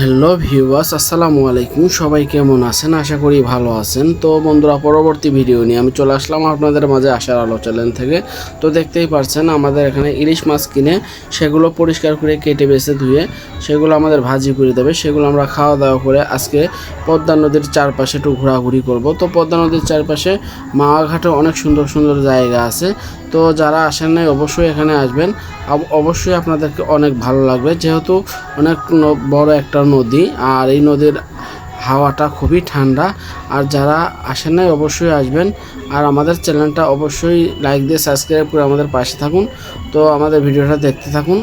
Hello viewers, আসসালামু আলাইকুম। সবাই কেমন আছেন? আশা করি ভালো আছেন। তো বন্ধুরা, পরবর্তী ভিডিও নিয়ে আমি চলে আসলাম আপনাদের মাঝে আসার আলো চ্যানেল থেকে। তো দেখতেই পারছেন আমাদের এখানে ইলিশ মাছ কিনে সেগুলো পরিষ্কার করে কেটে বেছে ধুয়ে সেগুলো আমাদের ভাজি করে দেবে। সেগুলো আমরা খাওয়া দাওয়া করে আজকে পদ্মা নদীর চারপাশে একটু ঘোরাঘুরি করব। তো পদ্মা নদীর চারপাশে মাওয়াঘাটে অনেক সুন্দর সুন্দর জায়গা আছে। তো যারা আসেন নাই, অবশ্যই এখানে আসবেন। অবশ্যই আপনাদেরকে অনেক ভালো লাগবে। যেহেতু অনেক বড় একটা নদী, আর এই নদীর হাওয়াটা খুবই ঠান্ডা। আর যারা আসেন নাই অবশ্যই আসবেন। আর আমাদের চ্যানেলটা অবশ্যই লাইক দিয়ে সাবস্ক্রাইব করে আমাদের পাশে থাকুন। তো আমাদের ভিডিওটা দেখতে থাকুন।